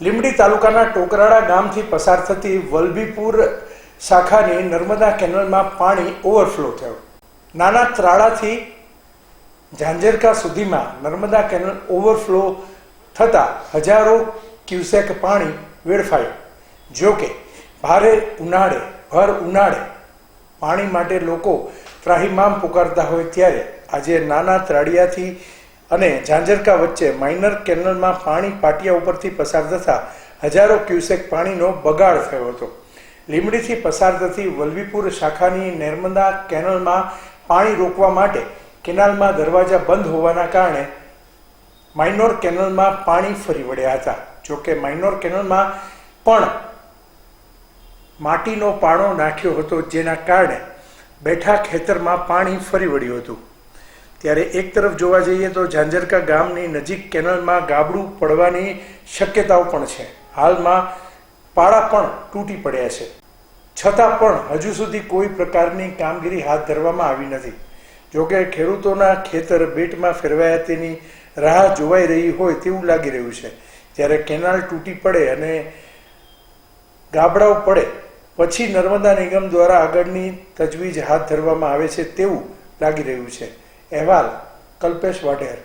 લીંબડી તાલુકાના ટોકરાળા ગામથી પસાર થતી વલભીપુર શાખાની નર્મદા કેનલમાં પાણી ઓવરફ્લો થયો. નાના ત્રાળાથી ઝાંઝરકા સુધીમાં નર્મદા કેનલ ઓવરફ્લો થતાં હજારો ક્યુસેક પાણી વેડફાયું. જોકે ભારે ઉનાળે, ભર ઉનાળે પાણી માટે લોકો ત્રાહીમામ પુકારતા હોય ત્યારે આજે નાના ત્રાળિયાથી અને ઝાંઝરકા વચ્ચે માઇનર કેનલમાં પાણી પાટિયા ઉપરથી પસાર થતા હજારો ક્યુસેક પાણીનો બગાડ થયો હતો. લીંબડીથી પસાર થતી વલ્વીપુર શાખાની નર્મદા કેનલમાં પાણી રોકવા માટે કેનાલમાં દરવાજા બંધ હોવાના કારણે માઇનોર કેનલમાં પાણી ફરી વળ્યા હતા. જોકે માઇનોર કેનલમાં પણ માટીનો પાણો નાખ્યો હતો, જેના કારણે બેઠા ખેતરમાં પાણી ફરી વળ્યું હતું. ત્યારે એક તરફ જોવા જઈએ તો ઝાંઝરકા ગામની નજીક કેનલમાં ગાબડું પડવાની શક્યતાઓ પણ છે. હાલમાં પાળા પણ તૂટી પડ્યા છે. છતાં પણ હજુ સુધી કોઈ પ્રકારની કામગીરી હાથ ધરવામાં આવી નથી. જોકે ખેડૂતોના ખેતર બેટમાં ફેરવાયા તેની રાહ જોવાઈ રહી હોય તેવું લાગી રહ્યું છે. જ્યારે કેનાલ તૂટી પડે અને ગાબડાઓ પડે, પછી નર્મદા નિગમ દ્વારા આગળની તજવીજ હાથ ધરવામાં આવે છે તેવું લાગી રહ્યું છે. અહેવાલ કલ્પેશ વાઢેર.